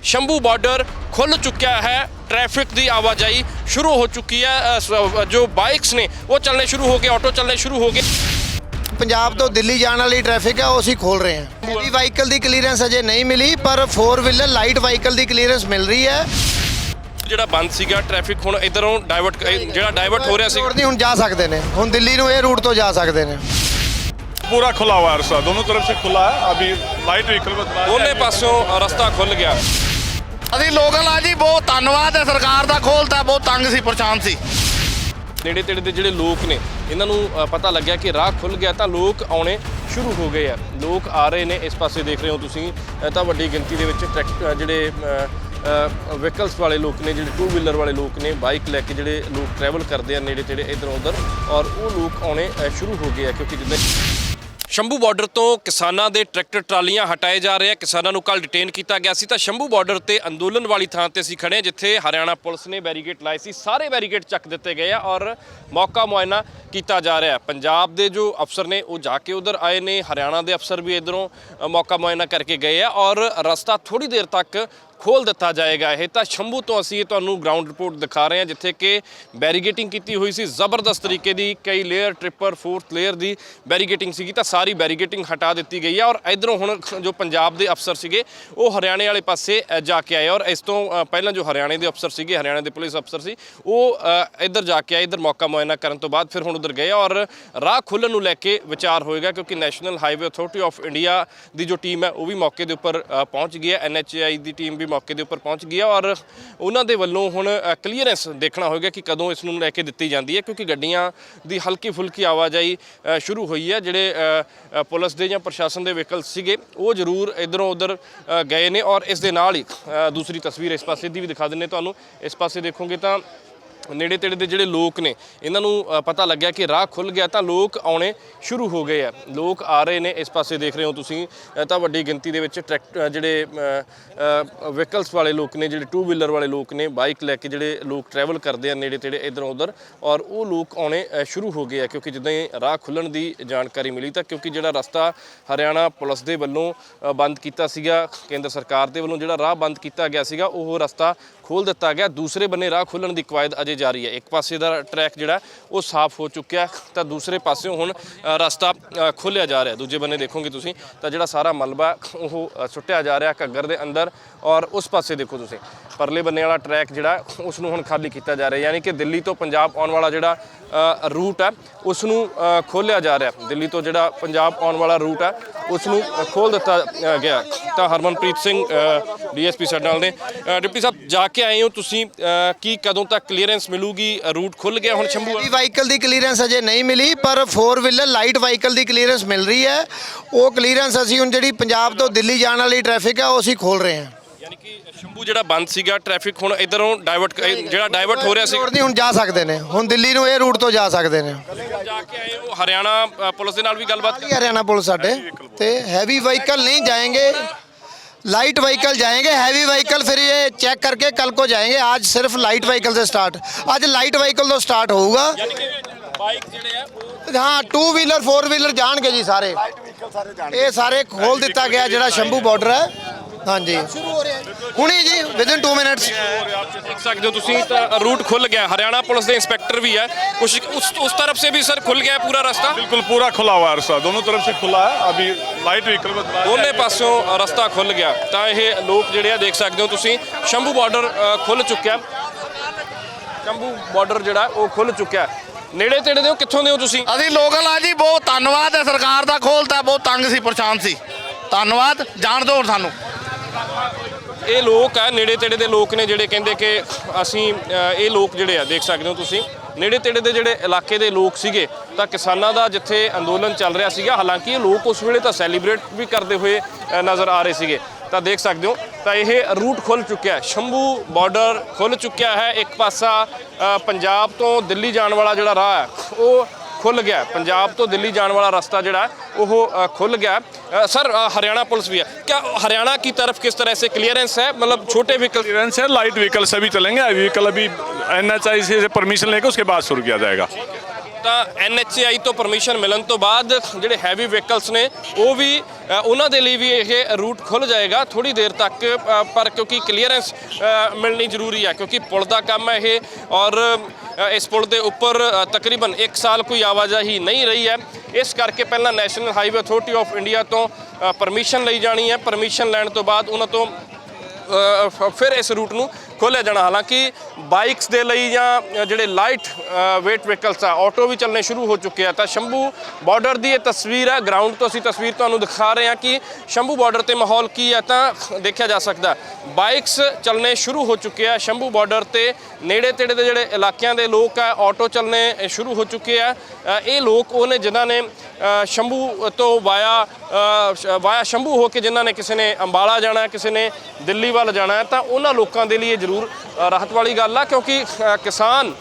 Shambhu border ਖੁੱਲ ਚੁੱਕਿਆ ਹੈ ਟ੍ਰੈਫਿਕ ਦੀ ਆਵਾਜਾਈ ਸ਼ੁਰੂ ਹੋ ਚੁੱਕੀ ਹੈ ਅ, ਸ- ਜੋ ਬਾਈਕਸ ਨੇ ਉਹ ਚੱਲਣੇ ਸ਼ੁਰੂ ਹੋ ਗਏ ਆਟੋ ਚੱਲਣੇ ਸ਼ੁਰੂ ਹੋ ਗਏ ਪੰਜਾਬ ਤੋਂ ਦਿੱਲੀ ਜਾਣ ਵਾਲੀ ਟ੍ਰੈਫਿਕ ਹੈ ਉਹ ਅਸੀਂ ਖੋਲ ਰਹੇ ਹਾਂ ਹੈਵੀ ਵਾਹੀਕਲ ਦੀ ਕਲੀਅਰੈਂਸ ਅਜੇ ਨਹੀਂ ਮਿਲੀ ਪਰ 4 ਵੀਲਰ ਲਾਈਟ ਵਾਹੀਕਲ ਦੀ ਕਲੀਅਰੈਂਸ ਮਿਲ ਰਹੀ ਹੈ ਜਿਹੜਾ ਬੰਦ ਸੀਗਾ ਟ੍ਰੈਫਿਕ ਹੁਣ ਇਧਰੋਂ ਡਾਇਵਰਟ ਜਿਹੜਾ ਡਾਇਵਰਟ ਹੋ ਰਿਹਾ ਸੀ ਰੋਡ ਨਹੀਂ ਹੁਣ ਜਾ ਸਕਦੇ ਨੇ ਹੁਣ ਦਿੱਲੀ ਨੂੰ ਇਹ ਰੂਟ ਤੋਂ ਜਾ ਸਕਦੇ ਨੇ पूरा खुला हुआ है रास्ता दोनों तरफ से खुला है अभी लाइट व्हीकल में ਦੋਨੇ ਪਾਸਿਓਂ ਰਸਤਾ ਖੁੱਲ ਗਿਆ ਅਸੀਂ ਲੋਕਲ ਆ ਜੀ, ਬਹੁਤ ਧੰਨਵਾਦ ਹੈ, ਸਰਕਾਰ ਦਾ ਖੋਲਤਾ ਬਹੁਤ ਤੰਗ ਸੀ, ਪਰੇਸ਼ਾਨ ਸੀ। ਨੇੜੇ ਤੇੜੇ ਦੇ ਜਿਹੜੇ ਲੋਕ ਨੇ, ਇਹਨਾਂ ਨੂੰ ਪਤਾ ਲੱਗਿਆ ਕਿ ਰਾਹ ਖੁੱਲ ਗਿਆ ਤਾਂ ਲੋਕ ਆਉਣੇ ਸ਼ੁਰੂ ਹੋ ਗਏ ਆ। ਲੋਕ ਆ ਰਹੇ ਨੇ, ਇਸ ਪਾਸੇ ਦੇਖ ਰਹੇ ਹੋ ਤੁਸੀਂ ਤਾਂ ਵੱਡੀ ਗਿਣਤੀ ਦੇ ਵਿੱਚ ਟਰੈਕ ਜਿਹੜੇ ਵਹੀਕਲਸ ਵਾਲੇ ਲੋਕ ਨੇ, ਜਿਹੜੇ ਟੂ ਵੀਲਰ ਵਾਲੇ ਲੋਕ ਨੇ ਬਾਈਕ ਲੈ ਕੇ ਜਿਹੜੇ ਲੋਕ ਟਰੈਵਲ ਕਰਦੇ ਆ ਨੇੜੇ ਤੇੜੇ ਇਧਰ ਉਧਰ ਔਰ ਉਹ ਲੋਕ ਆਉਣੇ ਸ਼ੁਰੂ ਹੋ ਗਏ ਆ, ਕਿਉਂਕਿ ਜਿੱਦਾਂ ਸ਼ੰਭੂ ਬਾਰਡਰ ਤੋਂ ਕਿਸਾਨਾਂ ਦੇ ਟਰੈਕਟਰ ਟਰਾਲੀਆਂ ਹਟਾਏ ਜਾ ਰਹੇ ਆ। ਕਿਸਾਨਾਂ ਨੂੰ ਕੱਲ ਡਿਟੇਨ ਕੀਤਾ ਗਿਆ ਸੀ। ਤਾਂ ਸ਼ੰਭੂ ਬਾਰਡਰ ਤੇ ਅੰਦੋਲਨ ਵਾਲੀ ਥਾਂ ਤੇ ਅਸੀਂ ਖੜੇ ਜਿੱਥੇ ਹਰਿਆਣਾ ਪੁਲਿਸ ਨੇ ਬੈਰੀਕੇਡ ਲਾਏ ਸੀ। ਸਾਰੇ ਬੈਰੀਕੇਡ ਚੱਕ ਦਿੱਤੇ ਗਏ ਆ ਔਰ ਮੌਕਾ ਮੁਆਇਨਾ ਕੀਤਾ ਜਾ ਰਿਹਾ ਪੰਜਾਬ ਦੇ ਜੋ ਅਫਸਰ ਨੇ, ਉਹ ਜਾ ਕੇ ਉਧਰ ਆਏ ਨੇ। ਹਰਿਆਣਾ ਦੇ ਅਫਸਰ ਵੀ ਇਧਰੋਂ ਮੌਕਾ ਮੁਆਇਨਾ ਕਰਕੇ ਗਏ ਆ ਔਰ ਰਸਤਾ ਥੋੜੀ ਦੇਰ ਤੱਕ ਖੋਲ ਦਿੱਤਾ ਜਾਏਗਾ ਇਹ ਤਾਂ ਸ਼ੰਭੂ ਤੋਂ ਅਸੀਂ ਇਹ ਤੁਹਾਨੂੰ ਗਰਾਊਂਡ ਰਿਪੋਰਟ ਦਿਖਾ ਰਹੇ ਹਾਂ ਜਿੱਥੇ ਕਿ ਬੈਰੀਗੇਟਿੰਗ ਕੀਤੀ ਹੋਈ ਸੀ। ਜ਼ਬਰਦਸਤ ਤਰੀਕੇ ਦੀ ਕਈ ਲੇਅਰ ਟ੍ਰਿਪਰ ਫੋਰਥ ਲੇਅਰ ਦੀ ਬੈਰੀਗੇਟਿੰਗ ਸੀਗੀ ਤਾਂ ਸਾਰੀ ਬੈਰੀਗੇਟਿੰਗ ਹਟਾ ਦਿੱਤੀ ਗਈ ਹੈ। ਔਰ ਇਧਰੋਂ ਹੁਣ ਜੋ ਪੰਜਾਬ ਦੇ ਅਫਸਰ ਸੀਗੇ ਉਹ ਹਰਿਆਣੇ ਵਾਲੇ ਪਾਸੇ ਜਾ ਕੇ ਆਏ। ਔਰ ਇਸ ਤੋਂ ਪਹਿਲਾਂ ਜੋ ਹਰਿਆਣੇ ਦੇ ਅਫਸਰ ਸੀਗੇ ਹਰਿਆਣੇ ਦੇ ਪੁਲਿਸ ਅਫਸਰ ਸੀ ਉਹ ਅ, ਇੱਧਰ ਜਾ ਕੇ ਆਏ ਇੱਧਰ ਮੌਕਾ ਮੁਆਇਨਾ ਕਰਨ ਤੋਂ ਬਾਅਦ ਫਿਰ ਹੁਣ ਉਧਰ ਗਏ। ਔਰ ਰਾਹ ਖੁੱਲਣ ਨੂੰ ਲੈ ਕੇ ਵਿਚਾਰ ਹੋਏਗਾ ਕਿਉਂਕਿ national highway authority of India ਦੀ ਜੋ ਟੀਮ ਹੈ ਉਹ ਵੀ ਮੌਕੇ ਦੇ ਉੱਪਰ ਪਹੁੰਚ ਗਈ ਹੈ। ਐਨਐਚਆਈ ਦੀ ਟੀਮ ਵੀ ਮੌਕੇ ਦੇ ਉੱਪਰ ਪਹੁੰਚ ਗਈ ਹੈ ਔਰ ਉਹਨਾਂ ਦੇ ਵੱਲੋਂ ਹੁਣ ਕਲੀਅਰੈਂਸ ਦੇਖਣਾ ਹੋਏਗਾ ਕਿ ਕਦੋਂ ਇਸ ਨੂੰ ਲੈ ਕੇ ਦਿੱਤੀ ਜਾਂਦੀ ਹੈ, ਕਿਉਂਕਿ ਗੱਡੀਆਂ ਦੀ ਹਲਕੀ ਫੁਲਕੀ ਆਵਾਜਾਈ ਸ਼ੁਰੂ ਹੋਈ ਹੈ, ਜਿਹੜੇ ਪੁਲਿਸ ਦੇ ਜਾਂ ਪ੍ਰਸ਼ਾਸਨ ਦੇ ਵਹੀਕਲ ਸੀਗੇ, ਉਹ ਜ਼ਰੂਰ ਇਧਰੋਂ ਉਧਰ ਗਏ ਨੇ ਔਰ ਇਸ ਦੇ ਨਾਲ ਹੀ ਦੂਸਰੀ ਤਸਵੀਰ ਇਸ ਪਾਸੇ ਦੀ ਵੀ ਦਿਖਾ ਦਿੰਨੇ ਤੁਹਾਨੂੰ, ਇਸ ਪਾਸੇ ਦੇਖੋਗੇ ਤਾਂ ਨੇੜੇ ਤੇੜੇ ਦੇ ਜਿਹੜੇ ਲੋਕ ਨੇ, ਇਹਨਾਂ ਨੂੰ ਪਤਾ ਲੱਗਿਆ ਕਿ ਰਾਹ ਖੁੱਲ ਗਿਆ ਤਾਂ ਲੋਕ ਆਉਣੇ ਸ਼ੁਰੂ ਹੋ ਗਏ ਆ। ਲੋਕ ਆ ਰਹੇ ਨੇ, ਇਸ ਪਾਸੇ ਦੇਖ ਰਹੇ ਹੋ ਤੁਸੀਂ ਤਾਂ ਵੱਡੀ ਗਿਣਤੀ ਦੇ ਵਿੱਚ ਟਰੈਕ ਜਿਹੜੇ ਵਹੀਕਲਸ ਵਾਲੇ ਲੋਕ ਨੇ, ਜਿਹੜੇ ਟੂ ਵੀਲਰ ਵਾਲੇ ਲੋਕ ਨੇ ਬਾਈਕ ਲੈ ਕੇ ਜਿਹੜੇ ਲੋਕ ਟਰੈਵਲ ਕਰਦੇ ਆ ਨੇੜੇ ਤੇੜੇ ਇਧਰੋਂ ਉਧਰ ਔਰ ਉਹ ਲੋਕ ਆਉਣੇ ਸ਼ੁਰੂ ਹੋ ਗਏ ਆ, ਕਿਉਂਕਿ ਜਿੱਦਾਂ ਹੀ ਰਾਹ ਖੁੱਲਣ ਦੀ ਜਾਣਕਾਰੀ ਮਿਲੀ ਤਾਂ ਕਿਉਂਕਿ ਜਿਹੜਾ ਰਸਤਾ ਹਰਿਆਣਾ ਪੁਲਿਸ ਦੇ ਵੱਲੋਂ ਬੰਦ ਕੀਤਾ ਸੀਗਾ, ਕੇਂਦਰ ਸਰਕਾਰ ਦੇ ਵੱਲੋਂ ਜਿਹੜਾ ਰਾਹ ਬੰਦ ਕੀਤਾ ਗਿਆ ਸੀਗਾ, ਉਹ ਰਸਤਾ ਖੋਲ ਦਿੱਤਾ ਗਿਆ। ਦੂਸਰੇ ਬੰਨੇ ਰਾਹ ਖੁੱਲਣ ਦੀ ਕਵਾਇਦ ਅਜੇ ਜਾ ਰਹੀ ਹੈ। ਇੱਕ ਪਾਸੇ ਦਾ ਟਰੈਕ ਜਿਹੜਾ ਉਹ ਸਾਫ਼ ਹੋ ਚੁੱਕਿਆ ਤਾਂ ਦੂਸਰੇ ਪਾਸਿਓਂ ਹੁਣ ਰਸਤਾ ਅ, ਖੋਲ੍ਹਿਆ ਜਾ ਰਿਹਾ ਦੂਜੇ ਬੰਨੇ ਦੇਖੋਗੇ ਤੁਸੀਂ ਤਾਂ ਜਿਹੜਾ ਸਾਰਾ ਮਲਬਾ ਉਹ ਸੁੱਟਿਆ ਜਾ ਰਿਹਾ ਘੱਗਰ ਦੇ ਅੰਦਰ ਔਰ ਉਸ ਪਾਸੇ ਦੇਖੋ ਤੁਸੀਂ ਪਰਲੇ ਬੰਨੇ ਵਾਲਾ ਟਰੈਕ ਜਿਹੜਾ ਉਸ ਨੂੰ ਹੁਣ ਖਾਲੀ ਕੀਤਾ ਜਾ ਰਿਹਾ ਯਾਨੀ ਕਿ ਦਿੱਲੀ ਤੋਂ ਪੰਜਾਬ ਆਉਣ ਵਾਲਾ ਜਿਹੜਾ ਰੂਟ ਹੈ ਉਸ ਨੂੰ ਅ, ਖੋਲ੍ਹਿਆ ਜਾ ਰਿਹਾ ਦਿੱਲੀ ਤੋਂ ਜਿਹੜਾ ਪੰਜਾਬ ਆਉਣ ਵਾਲਾ ਰੂਟ ਹੈ ਉਸ ਨੂੰ ਖੋਲ ਦਿੱਤਾ ਗਿਆ। ਤਾਂ ਹਰਮਨਪ੍ਰੀਤ ਸਿੰਘ ਡੀਐਸਪੀ ਸਾਡੇ ਨੇ। ਡਿਪਟੀ ਸਾਹਿਬ ਜਾ ਕੇ ਆਏ ਹੋ ਤੁਸੀਂ ਕੀ ਕਦੋਂ ਤੱਕ ਕਲੀਅਰੈਂਸ ਮਿਲੂਗੀ? ਰੂਟ ਖੁੱਲ ਗਿਆ ਹੁਣ ਸ਼ੰਭੂ ਹੈਵੀ ਵਾਹੀਕਲ ਦੀ ਕਲੀਅਰੈਂਸ ਅਜੇ ਨਹੀਂ ਮਿਲੀ ਪਰ 4 ਵੀਲਰ ਲਾਈਟ ਵਾਹੀਕਲ ਦੀ ਕਲੀਅਰੈਂਸ ਮਿਲ ਰਹੀ ਹੈ। ਉਹ ਕਲੀਅਰੈਂਸ ਅਸੀਂ ਹੁਣ ਜਿਹੜੀ ਪੰਜਾਬ ਤੋਂ ਦਿੱਲੀ ਜਾਣ ਵਾਲੀ ਟ੍ਰੈਫਿਕ ਹੈ ਉਹ ਅਸੀਂ ਖੋਲ ਰਹੇ ਹਾਂ। ਯਾਨੀ ਕਿ ਸ਼ੰਭੂ ਜਿਹੜਾ ਬੰਦ ਸੀਗਾ ਟ੍ਰੈਫਿਕ ਹੁਣ ਇਧਰੋਂ ਡਾਇਵਰਟ ਜਿਹੜਾ ਡਾਇਵਰਟ ਹੋ ਰਿਹਾ ਸੀ ਹੁਣ ਜਾ ਸਕਦੇ ਨੇ। ਹੁਣ ਦਿੱਲੀ ਨੂੰ ਇਹ ਰੂਟ ਤੋਂ ਜਾ ਸਕਦੇ ਨੇ। ਜਾ ਕੇ ਆਏ ਉਹ ਹਰਿਆਣਾ ਪੁਲਿਸ ਦੇ ਨਾਲ ਵੀ ਗੱਲਬਾਤ ਹਰਿਆਣਾ ਪੁਲਿਸ ਸਾਡੇ ਤੇ ਹੈਵੀ ਵਹੀਕਲ ਨਹੀਂ ਜਾਏਗੇ। लाइट व्हीकल जाएंगे हैवी व्हीकल फिर ये चेक करके कल को जाएंगे आज सिर्फ लाइट व्हीकल से स्टार्ट आज लाइट व्हीकल तो स्टार्ट होगा ਯਾਨੀ ਕਿ ਬਾਈਕ ਜਿਹੜੇ ਆ ਉਹ हाँ टू व्हीलर फोर व्हीलर ਜਾਣਗੇ ਜੀ ਸਾਰੇ ਇਹ ਸਾਰੇ ਖੋਲ ਦਿੱਤਾ ਗਿਆ ਜਿਹੜਾ ਸ਼ੰਭੂ ਬਾਰਡਰ ਹੈ ਹਾਂਜੀ। ਸ਼ੁਰੂ ਹੋ ਰਿਹਾ ਹੁਣੇ ਜੀ ਵਿਦਨ 2 ਮਿੰਟਸ देख सकते हो तुसी तो रूट खुल गया है। हरियाणा पुलिस के इंस्पेक्टर भी है कुछ उस उस तरफ से भी सर खुल गया है पूरा रास्ता बिल्कुल पूरा खुला हुआ है रास्ता दोनों तरफ से खुला है अभी लाइट ਦੋਨੇ ਪਾਸੋਂ ਰਸਤਾ ਖੁੱਲ ਗਿਆ। ਤਾਂ ਇਹ ਲੋਕ ਜਿਹੜੇ ਆ ਦੇਖ ਸਕਦੇ ਹੋ ਤੁਸੀਂ ਸ਼ੰਭੂ ਬਾਰਡਰ ਖੁੱਲ ਚੁੱਕਿਆ। ਸ਼ੰਭੂ ਬਾਰਡਰ ਜਿਹੜਾ ਉਹ ਖੁੱਲ ਚੁੱਕਿਆ। ਨੇੜੇ ਤੇੜੇ ਦੇ ਕਿੱਥੋਂ ਦੇ ਹੋ ਤੁਸੀਂ? ਅਸੀਂ ਲੋਕਲ ਆ ਜੀ ਬਹੁਤ ਧੰਨਵਾਦ ਹੈ ਸਰਕਾਰ ਦਾ ਖੋਲਤਾ ਬਹੁਤ ਤੰਗ ਸੀ ਪਰੇਸ਼ਾਨ ਸੀ। ਧੰਨਵਾਦ ਜਾਣ ਦਿਓ ਹੁਣ ਸਾਨੂੰ। ਇਹ ਲੋਕ ਆ, ਨੇੜੇ ਤੇੜੇ ਦੇ ਲੋਕ ਨੇ ਜਿਹੜੇ ਕਹਿੰਦੇ ਕਿ ਅਸੀਂ ਇਹ ਲੋਕ ਜਿਹੜੇ ਆ, ਦੇਖ ਸਕਦੇ ਹੋ ਤੁਸੀਂ। ਨੇੜੇ ਤੇੜੇ ਦੇ ਜਿਹੜੇ ਇਲਾਕੇ ਦੇ ਲੋਕ ਸੀਗੇ, ਤਾਂ ਕਿਸਾਨਾਂ ਦਾ ਜਿੱਥੇ ਅੰਦੋਲਨ ਚੱਲ ਰਿਹਾ ਸੀਗਾ, ਹਾਲਾਂਕਿ ਇਹ ਲੋਕ ਉਸ ਵੇਲੇ ਤਾਂ ਸੈਲੀਬ੍ਰੇਟ ਵੀ ਕਰਦੇ ਹੋਏ ਨਜ਼ਰ ਆ ਰਹੇ ਸੀਗੇ। ਤਾਂ ਦੇਖ ਸਕਦੇ ਹੋ, ਤਾਂ ਇਹ ਰੂਟ ਖੁੱਲ ਚੁੱਕਿਆ ਹੈ। ਸ਼ੰਭੂ ਬਾਰਡਰ ਖੁੱਲ ਚੁੱਕਿਆ ਹੈ। ਇੱਕ ਪਾਸਾ ਪੰਜਾਬ ਤੋਂ ਦਿੱਲੀ ਜਾਣ ਵਾਲਾ ਜਿਹੜਾ ਰਾਹ ਹੈ, ਉਹ ਖੁੱਲ ਗਿਆ ਪੰਜਾਬ ਤੋਂ ਦਿੱਲੀ ਜਾਣ ਵਾਲਾ ਰਸਤਾ ਜਿਹੜਾ है, वो अ, खुल गया अ, सर अ, हरियाणा पुलिस भी है क्या हरियाणा की तरफ किस तरह से क्लियरेंस है मतलब छोटे व्हीकल क्लियरेंस है लाइट व्हीकल सभी चलेंगे व्हीकल अभी एन से परमिशन लेकर उसके बाद शुरू किया जाएगा ਤਾਂ ਐਨਐਚਆਈ ਤੋਂ ਪਰਮਿਸ਼ਨ ਮਿਲਣ ਤੋਂ ਬਾਅਦ ਜਿਹੜੇ ਹੈਵੀ ਵਹੀਕਲਸ ਨੇ ਉਹ ਵੀ ਅ, ਉਹਨਾਂ ਦੇ ਲਈ ਵੀ ਇਹ ਰੂਟ ਖੁੱਲ ਜਾਏਗਾ ਥੋੜੀ ਦੇਰ ਤੱਕ ਅ, ਪਰ ਕਿਉਂਕਿ ਕਲੀਅਰੈਂਸ ਮਿਲਣੀ ਜ਼ਰੂਰੀ ਹੈ ਕਿਉਂਕਿ ਪੁਲ ਦਾ ਕੰਮ ਹੈ ਇਹ ਔਰ ਅ, ਇਸ ਪੁਲ ਦੇ ਉੱਪਰ ਤਕਰੀਬਨ 1 ਸਾਲ ਕੋਈ ਆਵਾਜਾਈ ਨਹੀਂ ਰਹੀ ਹੈ। ਇਸ ਕਰਕੇ ਪਹਿਲਾਂ national highway authority of India ਤੋਂ ਪਰਮਿਸ਼ਨ ਲਈ ਜਾਣੀ ਹੈ। ਪਰਮਿਸ਼ਨ ਲੈਣ ਤੋਂ ਬਾਅਦ ਉਹਨਾਂ ਤੋਂ ਫਿਰ ਇਸ ਰੂਟ ਨੂੰ ਖੋਲਿਆ ਜਾਣਾ। ਹਾਲਾਂਕਿ ਬਾਈਕਸ ਦੇ ਲਈ ਜਾਂ ਜਿਹੜੇ ਲਾਈਟ ਵੇਟ ਵਹੀਕਲਸ ਆ ਆਟੋ ਵੀ ਚੱਲਣੇ ਸ਼ੁਰੂ ਹੋ ਚੁੱਕੇ ਆ। ਤਾਂ ਸ਼ੰਭੂ ਬਾਰਡਰ ਦੀ ਇਹ ਤਸਵੀਰ ਹੈ ਗਰਾਊਂਡ ਤੋਂ ਅਸੀਂ ਤਸਵੀਰ ਤੁਹਾਨੂੰ ਦਿਖਾ ਰਹੇ ਹਾਂ ਕਿ ਸ਼ੰਭੂ ਬਾਰਡਰ ਤੇ ਮਾਹੌਲ ਕੀ ਹੈ ਤਾਂ ਦੇਖਿਆ ਜਾ ਸਕਦਾ। ਬਾਈਕਸ ਚੱਲਣੇ ਸ਼ੁਰੂ ਹੋ ਚੁੱਕੇ ਆ। ਸ਼ੰਭੂ ਬਾਰਡਰ ਤੇ ਨੇੜੇ ਤੇੜੇ ਦੇ ਜਿਹੜੇ ਇਲਾਕਿਆਂ ਦੇ ਲੋਕ ਆ ਆਟੋ ਚੱਲਣੇ ਸ਼ੁਰੂ ਹੋ ਚੁੱਕੇ ਆ। ਇਹ ਲੋਕ ਉਹਨੇ ਜਿਨ੍ਹਾਂ ਨੇ ਸ਼ੰਭੂ ਤੋਂ ਵਾਇਆ ਵਾਇਆ ਸ਼ੰਭੂ ਹੋ ਕੇ ਜਿਨ੍ਹਾਂ ਨੇ ਕਿਸੇ ਨੇ ਅੰਬਾਲਾ ਜਾਣਾ, ਕਿਸੇ ਨੇ ਦਿੱਲੀ ਵੱਲ ਜਾਣਾ ਤਾਂ ਉਹਨਾਂ ਲੋਕਾਂ ਦੇ ਲਈ ਇਹ ਜ਼ਰੂਰ ਰਾਹਤ ਵਾਲੀ ਗੱਲ ਆ, ਕਿਉਂਕਿ ਕਿਸਾਨ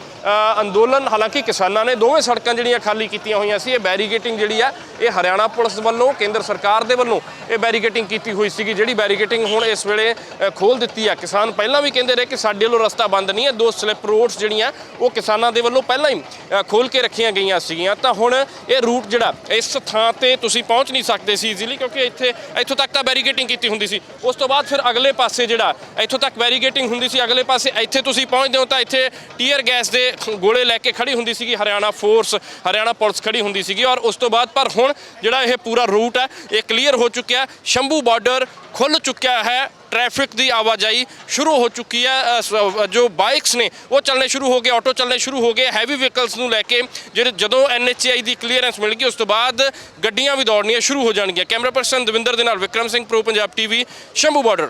ਅੰਦੋਲਨ, ਹਾਲਾਂਕਿ ਕਿਸਾਨਾਂ ਨੇ ਦੋਵੇਂ ਸੜਕਾਂ ਜਿਹੜੀਆਂ ਖਾਲੀ ਕੀਤੀਆਂ ਹੋਈਆਂ ਸੀ, ਇਹ ਬੈਰੀਗੇਟਿੰਗ ਜਿਹੜੀ ਆ, ਇਹ ਹਰਿਆਣਾ ਪੁਲਿਸ ਵੱਲੋਂ, ਕੇਂਦਰ ਸਰਕਾਰ ਦੇ ਵੱਲੋਂ ਇਹ ਬੈਰੀਗੇਟਿੰਗ ਕੀਤੀ ਹੋਈ ਸੀਗੀ, ਜਿਹੜੀ ਬੈਰੀਗੇਟਿੰਗ ਹੁਣ ਇਸ ਵੇਲੇ ਖੋਲ ਦਿੱਤੀ ਆ। ਕਿਸਾਨ ਪਹਿਲਾਂ ਵੀ ਕਹਿੰਦੇ ਰਹੇ ਕਿ ਸਾਡੇ ਵੱਲੋਂ ਰਸਤਾ ਬੰਦ ਨਹੀਂ ਹੈ, ਦੋ ਸਲਿੱਪ ਰੋਡਸ ਜਿਹੜੀਆਂ, ਉਹ ਕਿਸਾਨਾਂ ਦੇ ਵੱਲੋਂ ਪਹਿਲਾਂ ਹੀ ਖੋਲ ਕੇ ਰੱਖੀਆਂ ਗਈਆਂ ਸੀਗੀਆਂ। ਤਾਂ ਹੁਣ ਇਹ ਰੂਟ ਜਿਹੜਾ, ਇਸ ਥਾਂ ਤੇ ਤੁਸੀਂ ਪਹੁੰਚ ਨਹੀਂ ਸਕਦੇ ਸੀ ਈਜ਼ੀਲੀ ਕਿਉਂਕਿ ਇੱਥੇ, ਇੱਥੋਂ ਤੱਕ ਤਾਂ ਬੈਰੀਗੇਟਿੰਗ ਕੀਤੀ ਹੁੰਦੀ ਸੀ। ਉਸ ਤੋਂ ਬਾਅਦ ਫਿਰ ਅਗਲੇ ਪਾਸੇ ਜਿਹੜਾ, ਇੱਥੋਂ ਤੱਕ ਬੈਰੀਗੇਟਿੰਗ ਹੁੰਦੀ ਸੀ, ਅਗਲੇ ਪਾਸੇ ਇੱਥੇ ਤੁਸੀਂ ਪਹੁੰਚਦੇ ਹੋ ਤਾਂ ਇੱਥੇ ਟੀਅਰ ਗੈਸ ਦੇ ਗੋਲੇ ਲੈ ਕੇ ਖੜੀ ਹੁੰਦੀ ਸੀਗੀ ਹਰਿਆਣਾ ਫੋਰਸ, ਹਰਿਆਣਾ ਪੁਲਿਸ ਖੜੀ ਹੁੰਦੀ ਸੀਗੀ ਔਰ ਉਸ ਤੋਂ ਬਾਅਦ ਪਰ ਹੁਣ ਜਿਹੜਾ ਇਹ ਪੂਰਾ ਰੂਟ ਹੈ, ਇਹ ਕਲੀਅਰ ਹੋ ਚੁੱਕਿਆ ਸ਼ੰਭੂ ਬਾਰਡਰ ਖੁੱਲ ਚੁੱਕਿਆ ਹੈ ਟ੍ਰੈਫਿਕ ਦੀ ਆਵਾਜਾਈ ਸ਼ੁਰੂ ਹੋ ਚੁੱਕੀ ਹੈ। ਜੋ ਬਾਈਕਸ ਨੇ, ਉਹ ਚੱਲਣੇ ਸ਼ੁਰੂ ਹੋ ਗਏ ਆਟੋ ਚੱਲਣੇ ਸ਼ੁਰੂ ਹੋ ਗਏ। ਹੈਵੀ ਵਹੀਕਲਸ ਨੂੰ ਲੈ ਕੇ ਜਿਹੜੇ ਜਦੋਂ ਐਨਐਚਆਈ ਦੀ ਕਲੀਅਰੈਂਸ ਮਿਲ ਗਈ ਉਸ ਤੋਂ ਬਾਅਦ ਗੱਡੀਆਂ ਵੀ ਦੌੜਨੀਆਂ ਸ਼ੁਰੂ ਹੋ ਜਾਣਗੀਆਂ। ਕੈਮਰਾ ਪਰਸਨ ਦਵਿੰਦਰ ਦੇ ਨਾਲ Vikram Singh pro Punjab TV Shambhu border